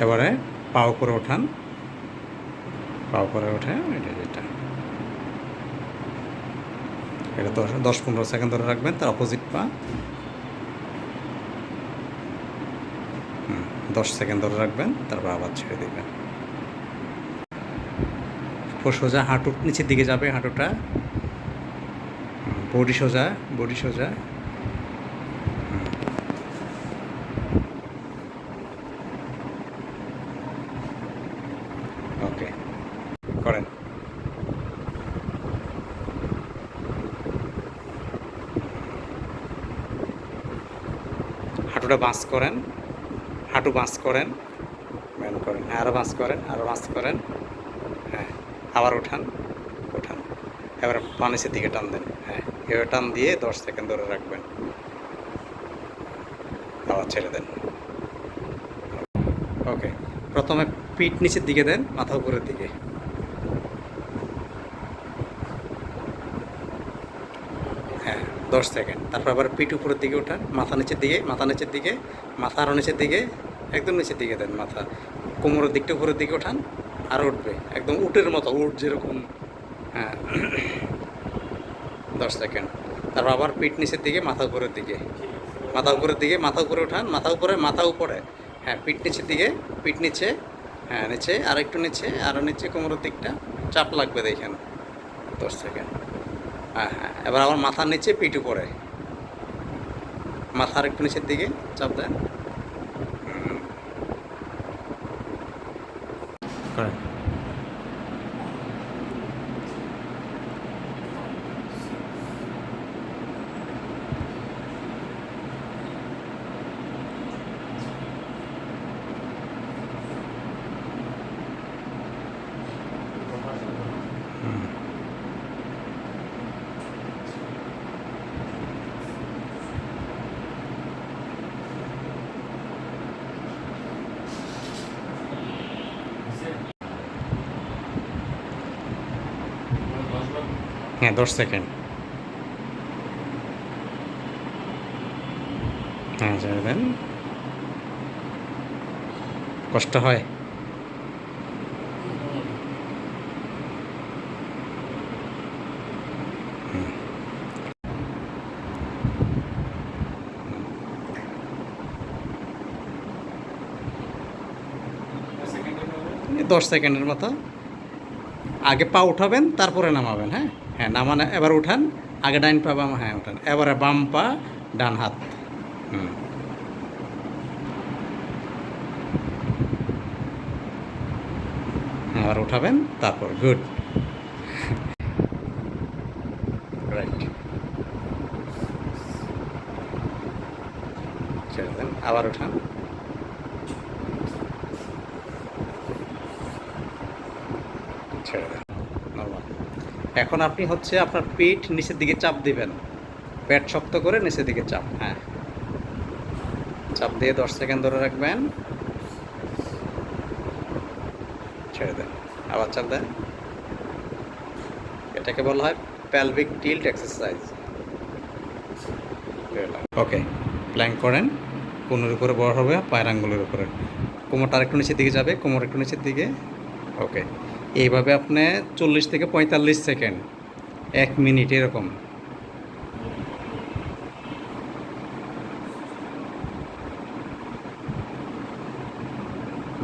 এবারে পাও করে ওঠান। পাও করে ওঠে, এটা যেটা। এটা দশ দশ পনেরো সেকেন্ড ধরে রাখবেন, তার অপোজিট পা। দশ সেকেন্ড ধরে রাখবেন তারপর আবার ছেড়ে দেবেন। সোজা হাঁটুর নিচের দিকে যাবে হাঁটুটা। বডি সোজা বডি সোজা ওকে করেন। হাঁটুটা বাঁচ করেন, হাঁটু বাঁচ করেন ব্যান করেন। হ্যাঁ আরও বাঁচ করেন আরও বাঁচ করেন। হ্যাঁ আবার উঠান উঠান। এবার পানিসের দিকে টান দেন। হ্যাঁ এবার টান দিয়ে দশ সেকেন্ড ধরে রাখবেন। আবার ছেড়ে দেন। ওকে, প্রথমে পিঠ নিচের দিকে দেন, মাথা উপরের দিকে হ্যাঁ দশ সেকেন্ড তারপর আবার পিঠ উপরের দিকে ওঠান, মাথা নিচের দিকে, মাথা নিচের দিকে, মাথা আরও নিচের দিকে, একদম নিচের দিকে দেন মাথা। কোমরের দিকটা উপরের দিকে ওঠান, আর উঠবে, একদম উটের মতো, উট যেরকম। হ্যাঁ। দশ সেকেন্ড তারপর আবার পিঠ নিচের দিকে, মাথা উপরের দিকে। মাথা উপরের দিকে, মাথা উপরে ওঠান, মাথা উপরে মাথা উপরে। হ্যাঁ পিঠ নিচের দিকে, পিঠ নিচে হ্যাঁ নিচে আর একটু নিচে আরও নিচে কোমরের দিকটা, চাপ লাগবে দেখেন। দশ সেকেন্ড হ্যাঁ হ্যাঁ। এবার আমার মাথার নিচে পিঠ উপরে মাথার একটু নিচের দিকে চাপ দেয় হ্যাঁ দশ সেকেন্ড। হ্যাঁ কষ্ট হয়। দশ সেকেন্ডের মতো। আগে পা উঠাবেন, তারপরে নামাবেন হ্যাঁ? হ্যাঁ নামানো এবার উঠান, আগে ডাইন পা, বাম হ্যাঁ উঠান। এবারে বাম পা, ডান হাত। হুম। এবার উঠাবেন, তারপর গুড। রাইট। ছেড়ে আবার উঠান। ছেড়ে দেন। এখন আপনি হচ্ছে আপনার পেট নিচের দিকে চাপ দিবেন। পেট শক্ত করে নিচের দিকে চাপ হ্যাঁ। চাপ দিয়ে দশ সেকেন্ড ধরে রাখবেন। ছেড়ে দেন, আবার চাপ দেন। এটাকে বলা হয় pelvic tilt exercise okay plank করেন কোনের উপরে বড় হবে, পায়ের আঙ্গুলের উপরে। কোমরটা আরেকটু নিচের দিকে যাবে, কোমর একটু নিচের দিকে। ওকে এইভাবে আপনি চল্লিশ থেকে পঁয়তাল্লিশ সেকেন্ড এক মিনিট এরকম।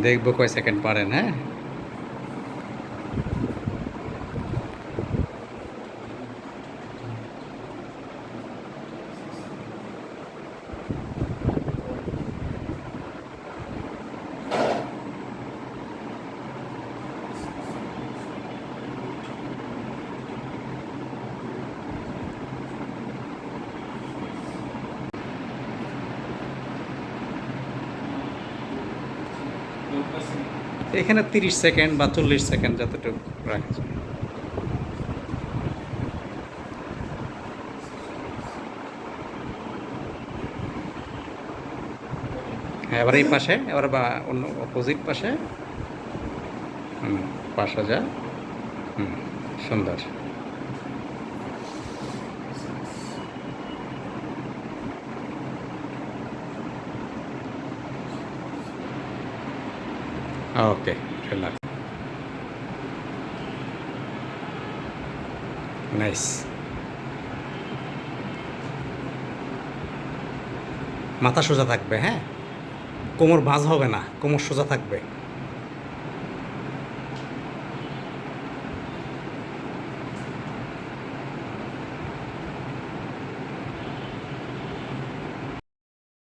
দেখব কয় সেকেন্ড পারেন হ্যাঁ? এখানে তিরিশ সেকেন্ড বা চল্লিশ সেকেন্ড যতটুকু রাখা যায়। হ্যাঁ এবার এই পাশে, এবার বা অন্য অপোজিট পাশে। হুম, পাশে যা হুম, সুন্দর। ওকে relax. নাইস মাথা সোজা থাকবে হ্যাঁ? কোমর ভাঁজ হবে না কোমর সোজা থাকবে।